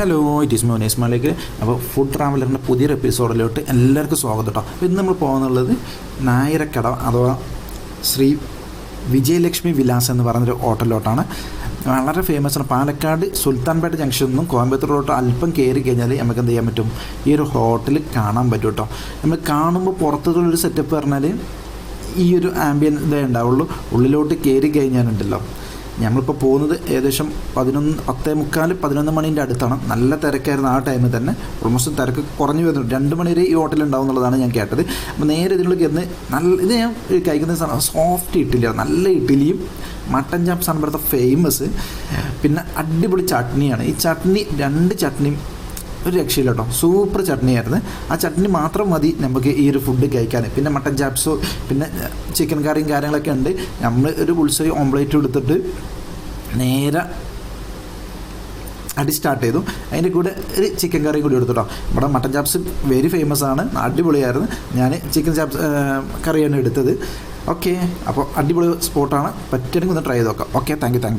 Hello it is മോനേസ് മാലേക്ക് അപ്പോൾ ഫുഡ് ട്രാവലറിന്റെ പുതിയൊരു എപ്പിസോഡിലോട്ട് എല്ലാവർക്കും സ്വാഗതം കേട്ടോ അപ്പോൾ ഇന്ന് നമ്മൾ പോകുന്നുള്ളത് നായരക്കട അഥവാ ശ്രീ വിജയലക്ഷ്മി വിലാസ് എന്ന് പറയുന്നൊരു ഹോട്ടലിലോട്ടാണ്. വളരെ ഫേമസ് ആണ്. പാലക്കാട് സുൽത്താൻപേട്ട ജംഗ്ഷനിൽ നിന്നും കോയമ്പത്തൂരിലോട്ട് അല്പം കയറി കഴിഞ്ഞാൽ നമുക്ക് എന്ത് ചെയ്യാൻ പറ്റും? ഈ ഒരു ഹോട്ടൽ കാണാൻ പറ്റും കേട്ടോ നമ്മൾ കാണുമ്പോൾ പുറത്തുള്ള ഒരു സെറ്റപ്പ് പറഞ്ഞാൽ ഈ ഒരു ആംബിയൻ ഇതേ ഉണ്ടാവുള്ളൂ. ഉള്ളിലോട്ട് കയറി കഴിഞ്ഞാലുണ്ടല്ലോ. നമ്മളിപ്പോൾ പോകുന്നത് ഏകദേശം പതിനൊന്ന് പത്തേ മുക്കാൽ പതിനൊന്ന് മണീന്റെ അടുത്താണ്. നല്ല തിരക്കായിരുന്നു ആ ടൈമിൽ തന്നെ. ഓൾമോസ്റ്റ് തിരക്ക് കുറഞ്ഞു വരുന്നുണ്ട് രണ്ട് മണി വരെ ഈ ഹോട്ടലിൽ ഉണ്ടാവും എന്നുള്ളതാണ് ഞാൻ കേട്ടത്. അപ്പോൾ നേരെ ഇതിനുള്ളിൽ കയറുന്ന നല്ല ഇത് ഞാൻ കഴിക്കുന്ന സാധനം സോഫ്റ്റ് ഇഡ്ഡലിയാണ് നല്ല ഇഡ്ഡലിയും മട്ടൻ ചാപ്സ് ആണ് ഇവിടുത്തെ ഫേമസ് പിന്നെ അടിപൊളി ചട്നിയാണ്. ഈ ചട്നി രണ്ട് ചട്നിയും ഒരു രക്ഷയില്ല കേട്ടോ സൂപ്പർ ചട്നിയായിരുന്നു. ആ ചട്നി മാത്രം മതി നമുക്ക് ഈ ഒരു ഫുഡ് കഴിക്കാൻ. പിന്നെ മട്ടൻ ചാപ്സോ പിന്നെ ചിക്കൻ കറിയും കാര്യങ്ങളൊക്കെ ഉണ്ട്. നമ്മൾ ഒരു ഉത്സവം ഓംപ്ലേറ്റ് എടുത്തിട്ട് നേരെ അടി സ്റ്റാർട്ട് ചെയ്തു. അതിന്റെ കൂടെ ഒരു ചിക്കൻ കറിയും കൂടി എടുത്തു കേട്ടോ ഇവിടെ മട്ടൻ ചാപ്സ് വെരി ഫേമസ് ആണ്. അടിപൊളിയായിരുന്നു. ഞാൻ ചിക്കൻ ചാപ്സ് കറിയാണ് എടുത്തത്. ഓക്കെ അപ്പോൾ അടിപൊളി സ്പോട്ടാണ് പറ്റുകയാണെങ്കിൽ ഒന്ന് ട്രൈ ചെയ്ത് നോക്കാം. Okay thank you thank you